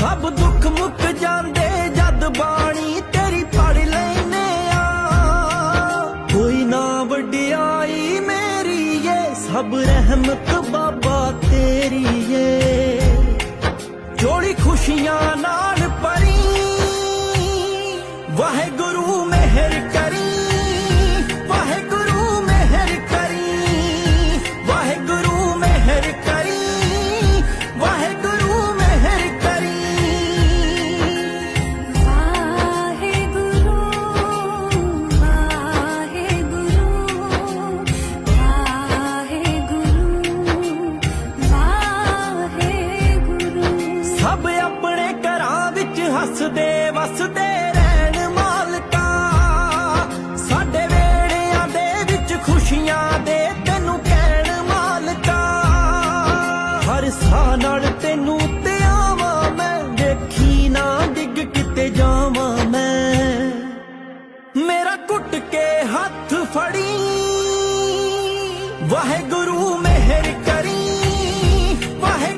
ਸਭ ਦੁੱਖ ਮੁੱਕ ਜਾਂਦੇ ਜਦ ਬਾਣੀ ਤੇਰੀ ਪੜ ਲੈਨੇ ਆ। ਕੋਈ ਨਾ ਵਡਿਆਈ ਮੇਰੀ ਏ, ਸਭ ਰਹਿਮਤ ਬਾਬਾ ਤੇਰੀ ਏ। ਜੋੜੀ ਖੁਸ਼ੀਆਂ ਨਾਲ ਪਰੀ ਵਾਹਿਗੁਰੂ ਸਭ ਆਪਣੇ ਘਰਾਂ ਵਿੱਚ ਹੱਸਦੇ, ਵਸਦੇ ਰਹਿਣ ਮਾਲਕਾ। ਸਾਡੇ ਵੇੜਿਆਂ ਦੇ ਵਿੱਚ ਖੁਸ਼ੀਆਂ ਦੇ ਤੈਨੂੰ ਕਹਿਣ ਮਾਲਕਾ। ਹਰ ਸਾਹ ਨਾਲ ਤੈਨੂੰ ਤੇ ਆਵਾਂ ਮੈਂ, ਵੇਖੀ ਨਾ ਡਿੱਗ ਕਿਤੇ ਜਾਵਾਂ ਮੈਂ। ਮੇਰਾ ਕੁੱਟ ਕੇ ਹੱਥ ਫੜੀ, ਵਾਹਿਗੁਰੂ ਮਿਹਰ ਕਰੀ